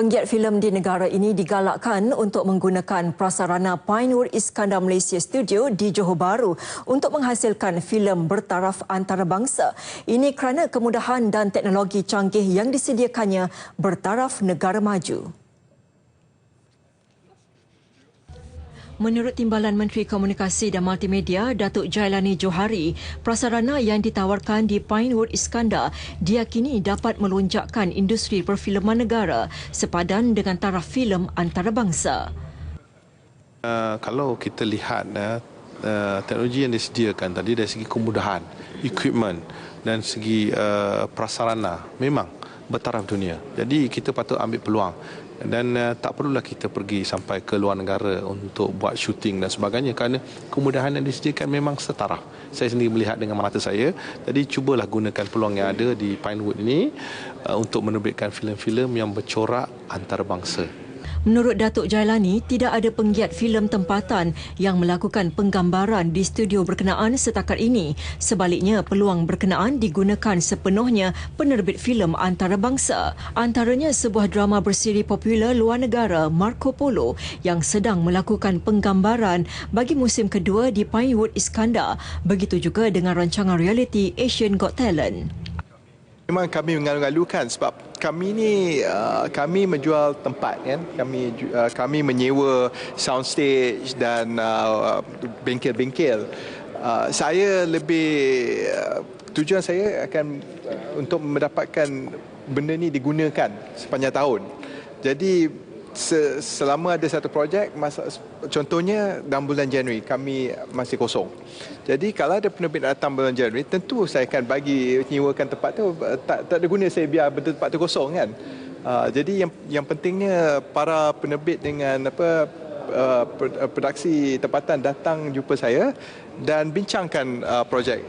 Penggiat filem di negara ini digalakkan untuk menggunakan prasarana Pinewood Iskandar Malaysia Studio di Johor Bahru untuk menghasilkan filem bertaraf antarabangsa. Ini kerana kemudahan dan teknologi canggih yang disediakannya bertaraf negara maju. Menurut Timbalan Menteri Komunikasi dan Multimedia Datuk Jailani Johari, prasarana yang ditawarkan di Pinewood Iskandar diakini dapat melonjakkan industri perfilman negara sepadan dengan taraf filem antarabangsa. Uh, kalau kita lihat uh, uh, teknologi yang disediakan tadi dari segi kemudahan, equipment dan segi uh, prasarana memang bertaraf dunia. Jadi kita patut ambil peluang dan uh, tak perlulah kita pergi sampai ke luar negara untuk buat syuting dan sebagainya kerana kemudahan yang disediakan memang setaraf. Saya sendiri melihat dengan mata saya. Jadi cubalah gunakan peluang yang ada di Pinewood ini uh, untuk menerbitkan filem-filem yang bercorak antarabangsa. Menurut Datuk Jailani, tidak ada penggiat filem tempatan yang melakukan penggambaran di studio berkenaan setakat ini. Sebaliknya, peluang berkenaan digunakan sepenuhnya penerbit filem antarabangsa. Antaranya sebuah drama bersiri popular luar negara, Marco Polo, yang sedang melakukan penggambaran bagi musim kedua di Pinewood Iskandar. Begitu juga dengan rancangan reality Asian Got Talent. Memang kami mengalu-alukan sebab kami ni uh, kami menjual tempat kan? Kami uh, kami menyewa sound stage dan uh, bengkel-bengkel. Uh, saya lebih uh, tujuan saya akan uh, untuk mendapatkan benda ni digunakan sepanjang tahun. Jadi selama ada satu projek contohnya dalam bulan Januari kami masih kosong. Jadi kalau ada penerbit datang bulan Januari tentu saya akan bagi nyewakan tempat tu tak tak ada guna saya biar betul tempat tu kosong kan. Uh, jadi yang yang pentingnya para penerbit dengan apa uh, produksi tempatan datang jumpa saya dan bincangkan uh, projek